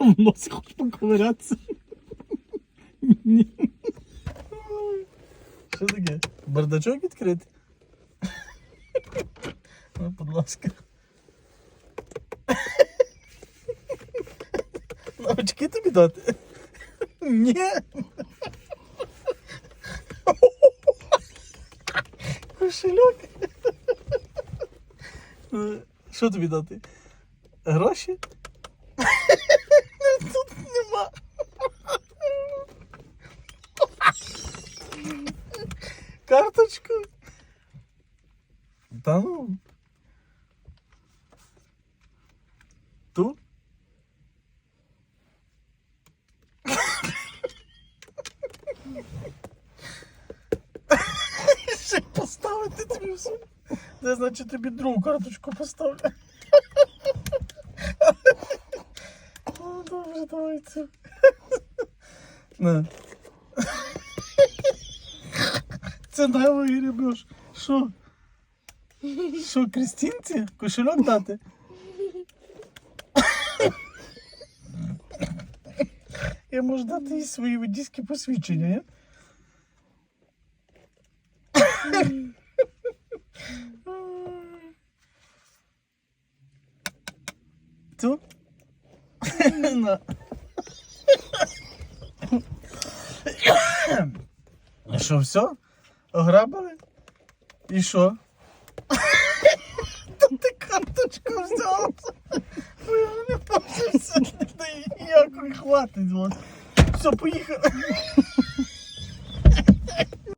В нос хочеш поковирятися? Ні. Що таке? Бардачок відкритий? Ну, будь ласка. На очки тобі дати? Ні. Кошельок. Е, Що тобі дати? Гроші? Тут нема. Карточку. Та ну. Ту? Ще поставити тобі все. Де значить тобі другу карточку поставлю. Цю. На. Це наво і ребеш. Що? Що, Крістінці? Кошельок дати? Я можу дати їй свої водійські посвідчення, я? Ту? Що, все? Ограбили? І що? Та ти карточку взяла. Не бачився. Ніякої хватить. вас. Все, поїхали.